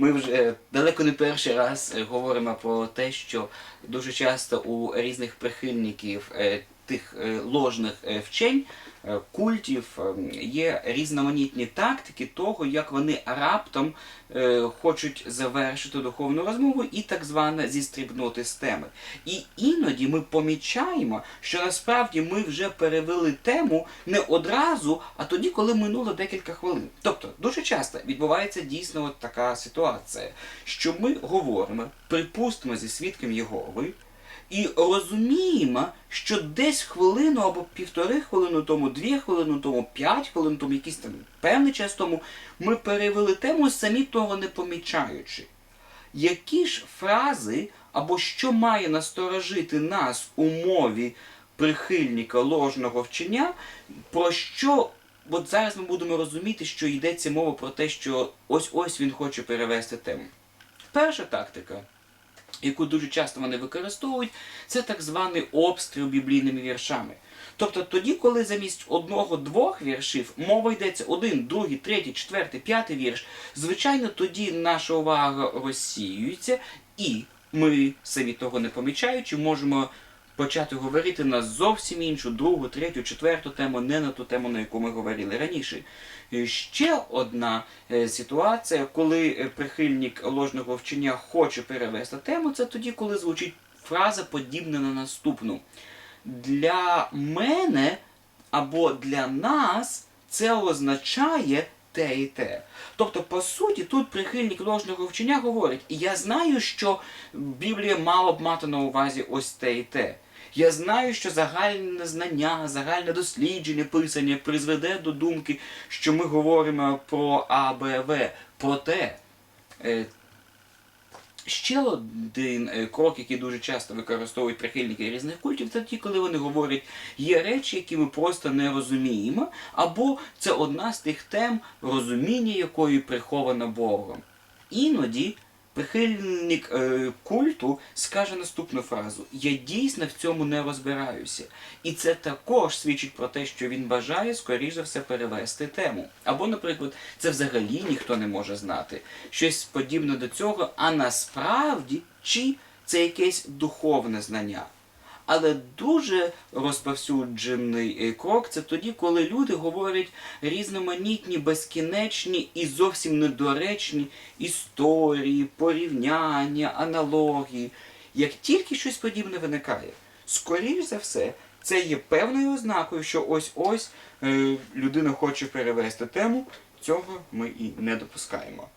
Ми вже далеко не перший раз е, говоримо про те, що дуже часто у різних прихильників е, тих е, ложних е, вчень, е, культів є різноманітні тактики того, як вони раптом хочуть завершити духовну розмову і так зване зістрібнути з теми. І іноді ми помічаємо, що насправді ми вже перевели тему не одразу, а тоді, коли минуло декілька хвилин. Тобто дуже часто відбувається дійсно от така ситуація, що ми говоримо, припустимо зі свідком Єгови, і розуміємо, що десь хвилину або півтори хвилини тому, дві хвилини тому, п'ять хвилин тому, якийсь там певний час тому, ми перевели тему, самі того не помічаючи. Які ж фрази або що має насторожити нас у мові прихильника ложного вчення, про що от зараз ми будемо розуміти, що йдеться мова про те, що ось ось він хоче перевести тему. Перша тактика яку дуже часто вони використовують, це так званий обстріл біблійними віршами. Тобто тоді, коли замість одного-двох віршів мова йдеться один, другий, третій, четвертий, п'ятий вірш, звичайно, тоді наша увага розсіюється, і ми, самі того не помічаючи, можемо почати говорити на зовсім іншу, другу, третю, четверту тему, не на ту тему, на яку ми говорили раніше. Ще одна е, ситуація, коли е, прихильник ложного вчення хоче перевести тему, це тоді, коли звучить фраза подібна на наступну. Для мене або для нас це означає те і те. Тобто, по суті, тут прихильник ложного вчення говорить, і я знаю, що Біблія мала б мати на увазі ось те і те. Я знаю, що загальне знання, загальне дослідження, писання призведе до думки, що ми говоримо про А, Б, В. Проте е, ще один е, крок, який дуже часто використовують прихильники різних культів, це ті, коли вони говорять, є речі, які ми просто не розуміємо, або це одна з тих тем, розуміння якої приховано Богом. Іноді прихильник е, культу скаже наступну фразу: Я дійсно в цьому не розбираюся. І це також свідчить про те, що він бажає, скоріш за все, перевести тему. Або, наприклад, це взагалі ніхто не може знати. Щось подібне до цього, а насправді чи це якесь духовне знання. Але дуже розповсюджений е, крок це тоді, коли люди говорять різноманітні, безкінечні і зовсім недоречні історії, порівняння, аналогії. Як тільки щось подібне виникає, скоріш за все, це є певною ознакою, що ось-ось е, людина хоче перевести тему, цього ми і не допускаємо.